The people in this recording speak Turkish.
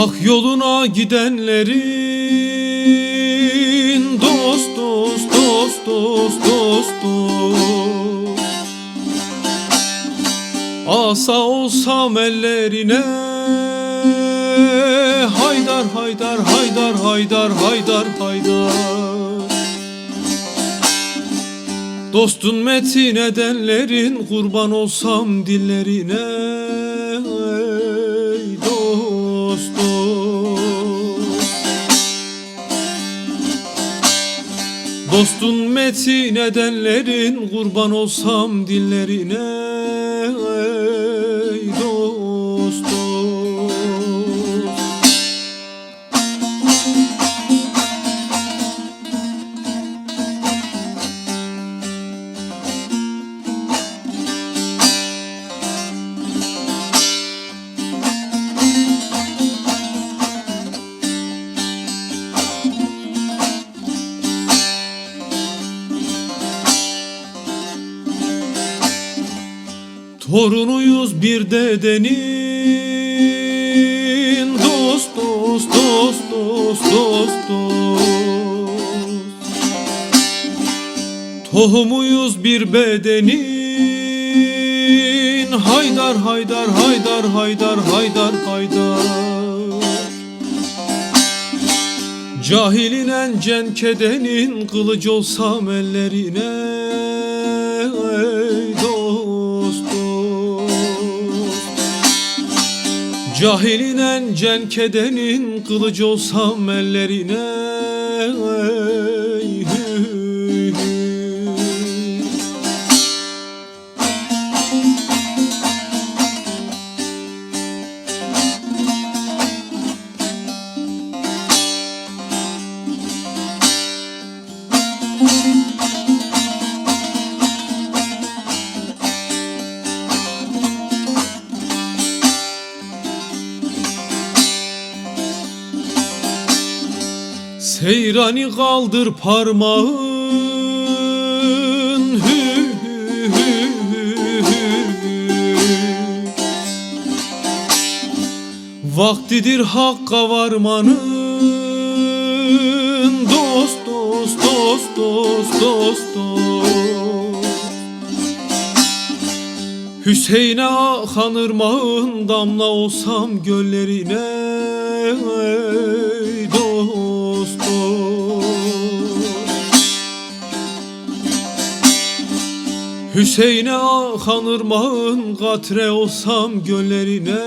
Hak yoluna gidenlerin dost dost dost dost dost dost. Asa olsam ellerine Haydar haydar haydar haydar haydar haydar. Dostun metin edenlerin kurban olsam dillerine dost dost Dostun metin edenlerin kurban olsam dillerine Torunuyuz bir dedenin Dost dost dost dost dost dost. Tohumuyuz bir bedenin. Haydar haydar haydar haydar haydar haydar. Cahilinen cenkedenin kılıcı olsam ellerine Cahilinen cenkedenin kılıcı olsam ellerine Seyrani kaldır parmağın. Hü. Vaktidir hakka varmanın. Dost dost dost dost dost Hüseyin'e akan damla olsam göllerine Hüseyin'e akan ırmağın katre olsam göllerine